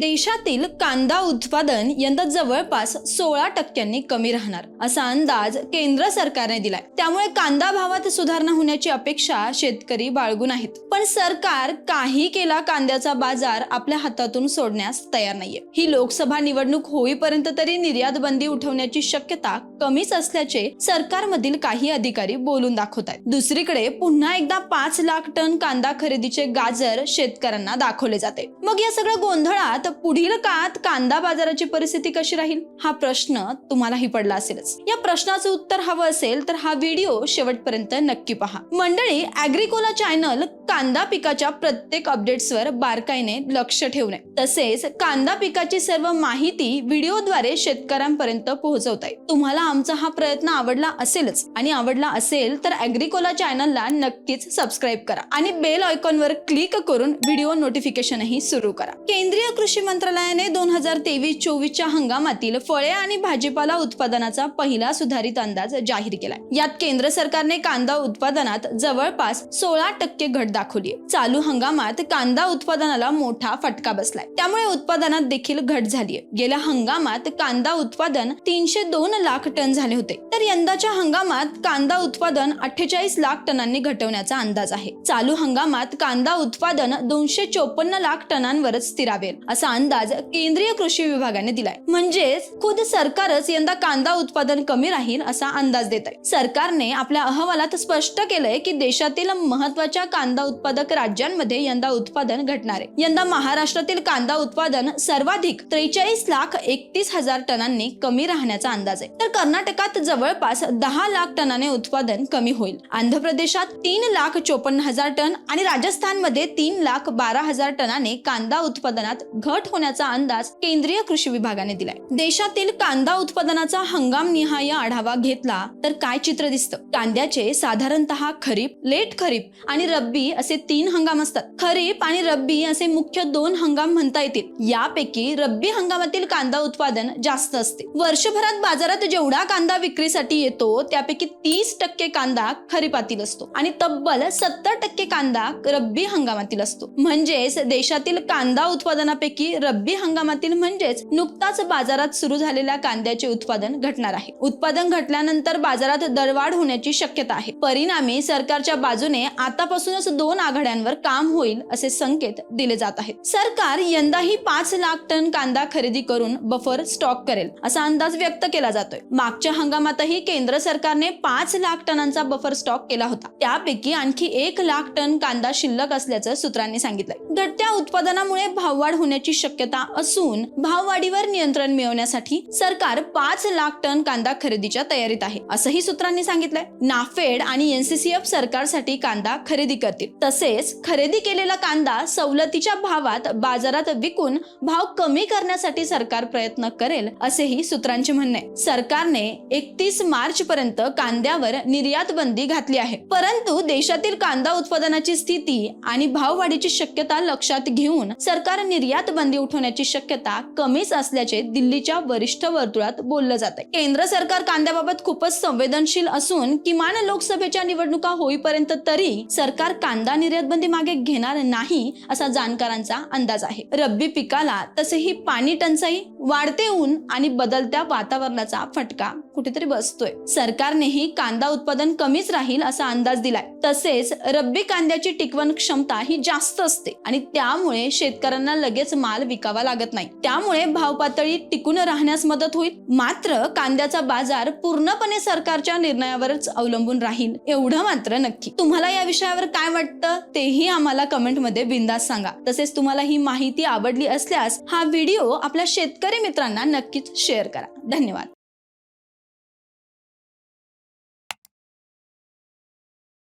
देशातील कांदा उत्पादन यंदा जवळपास सोळा टक्क्यांनी कमी राहणार असा अंदाज केंद्र सरकारने दिलाय. त्यामुळे कांदा भावात सुधारणा होण्याची अपेक्षा शेतकरी बाळगून आहेत पण सरकार काही केला कांद्याचा बाजार आपल्या हातातून सोडण्यास तयार नाहीये. ही लोकसभा निवडणूक होईपर्यंत तरी निर्यात बंदी उठवण्याची शक्यता कमीच असल्याचे सरकारमधील काही अधिकारी बोलून दाखवत आहेत दुसरीकडे पुन्हा एकदा पाच लाख टन कांदा खरेदीचे गाजर शेतकऱ्यांना दाखवले जाते. मग या सगळ्या गोंधळात पुढील काळात कांदा बाजाराची परिस्थिती कशी राहील? हा प्रश्न तुम्हालाही पडला असेलच. या प्रश्नाचं उत्तर हवं असेल तर हा व्हिडिओ शेवटपर्यंत नक्की पहा. मंडळी अॅग्रिकोला चॅनल कांदा पिकाच्या प्रत्येक अपडेट्सवर बारकाईने लक्ष ठेवणे. तसेच कांदा पिकाची सर्व माहिती व्हिडिओद्वारे शेतकऱ्यांपर्यंत पोहोचवत आहे तुम्हाला आमचा हा प्रयत्न आवडला असेलच. आणि आवडला असेल तर अॅग्रिकोला चॅनलला नक्कीच सबस्क्राईब करा. आणि बेल आयकॉनवर क्लिक करून व्हिडिओ नोटिफिकेशनही सुरू करा. केंद्रीय कृषी कृषी मंत्रालयाने दोन हजार तेवीस चोवीसच्या हंगामातील फळे आणि भाजीपाला उत्पादनाचा पहिला सुधारित अंदाज जाहीर केला यात केंद्र सरकारने कांदा उत्पादनात जवळपास सोळा टक्के घट दाखवली चालू हंगामात कांदा उत्पादनाला मोठा फटका बसलाय. त्यामुळे उत्पादनात देखील घट झालीय. गेल्या हंगामात कांदा उत्पादन तीनशे दोन लाख टन झाले होते. तर यंदाच्या हंगामात कांदा उत्पादन अठ्ठेचाळीस लाख टनांनी घटवण्याचा अंदाज आहे. चालू हंगामात कांदा उत्पादन दोनशे चोपन्न लाख टनांवरच स्थिरावेल असा अंदाज केंद्रीय कृषी विभागाने दिलाय. म्हणजेच खुद सरकारच यंदा कांदा उत्पादन कमी राहील असा अंदाज देत आहे सरकारने आपल्या अहवालात स्पष्ट केलंय की देशातील महत्त्वाच्या कांदा उत्पादक राज्यांमध्ये यंदा उत्पादन घटणार आहे. यंदा महाराष्ट्रातील कांदा उत्पादन सर्वाधिक त्रेचाळीस लाख एकतीस हजार टनांनी कमी राहण्याचा अंदाज आहे. तर कर्नाटकात जवळपास दहा लाख टनाने उत्पादन कमी होईल. आंध्र प्रदेशात तीन लाख चोपन्न हजार टन आणि राजस्थानमध्ये तीन लाख बारा हजार टनाने कांदा उत्पादनात घट होण्याचा अंदाज केंद्रीय कृषी विभागाने दिलाय. देशातील कांदा उत्पादनाचा हंगाम निहाय आढावा घेतला तर काय चित्र दिसतं? कांद्याचे साधारणतः खरीप लेट खरीप आणि रब्बी असे तीन हंगाम असतात. खरीप आणि रब्बी असे मुख्य दोन हंगाम म्हणता येतील. यापैकी रब्बी हंगामातील कांदा उत्पादन जास्त असते. वर्षभरात बाजारात जेवढा कांदा विक्रीसाठी येतो त्यापैकी तीस टक्के कांदा खरीपातील असतो आणि तब्बल सत्तर टक्के कांदा रब्बी हंगामातील असतो. म्हणजेच देशातील कांदा उत्पादनापैकी रब्बी हंगामातील म्हणजेच नुकताच बाजारात सुरू झालेल्या कांद्याचे उत्पादन घटणार आहे. उत्पादन घटल्यानंतर बाजारात दरवाढ होण्याची शक्यता आहे. परिणामी सरकारच्या बाजूने आतापासूनच दोन आघाड्यांवर काम होईल असे संकेत दिले जात आहेत. सरकार यंदाही पाच लाख टन कांदा खरेदी करून बफर स्टॉक करेल असा अंदाज व्यक्त केला जातोय. मागच्या हंगामातही केंद्र सरकारने पाच लाख टनांचा बफर स्टॉक केला होता. त्यापैकी आणखी एक लाख टन कांदा शिल्लक असल्याचं सूत्रांनी सांगितलंय. घटत्या उत्पादनामुळे भाववाढ होण्याची शक्यता असून भाववाढीवर नियंत्रण मिळवण्यासाठी सरकार पाच लाख टन कांदा खरेदीच्या तयारीत आहे असंही सूत्रांनी सांगितलंय. नाफेड आणि एनसीसीएफ सरकारसाठी कांदा खरेदी करतील. तसेच खरेदी केलेला कांदा सवलतीच्या भावात बाजारात विकून भाव कमी करण्यासाठी सरकार प्रयत्न करेल असेही सूत्रांचे म्हणणे. आहे. सरकारने एकतीस मार्च पर्यंत कांद्यावर निर्यात बंदी घातली आहे. परंतु देशातील कांदा उत्पादनाची स्थिती आणि भाववाढीची शक्यता लक्षात घेऊन सरकार निर्यात बंदी उठवण्याची शक्यता कमीच असल्याचे दिल्लीच्या वरिष्ठ वर्तुळात बोललं जात आहे केंद्र सरकार कांद्याबाबत खूपच संवेदनशील असून किमान लोकसभेच्या निवडणुका होईपर्यंत तरी सरकार कांदा निर्यात बंदी मागे घेणार नाही असा जाणकारांचा अंदाज आहे. रब्बी पिकाला तसेही पाणी टंचाई वाढते ऊन आणि बदलत्या वातावरणाचा फटका कुठेतरी बसतोय. सरकारनेही कांदा उत्पादन कमीच राहील असा अंदाज दिलाय. तसेच रब्बी कांद्याची टिकवण क्षमता ही जास्त असते आणि त्यामुळे शेतकऱ्यांना लगेच माल विकावा लागत नाही. त्यामुळे भाव पातळी टिकून राहण्यास मदत होईल. मात्र कांद्याचा बाजार पूर्णपणे सरकारच्या निर्णयावरच अवलंबून राहील एवढं मात्र नक्की. तुम्हाला या विषयावर काय वाटतं तेही आम्हाला कमेंटमध्ये बिंदास सांगा. तसेच तुम्हाला ही माहिती आवडली असल्यास हा व्हिडिओ आपल्या शेतकरी मित्रांना नक्कीच शेअर करा. धन्यवाद.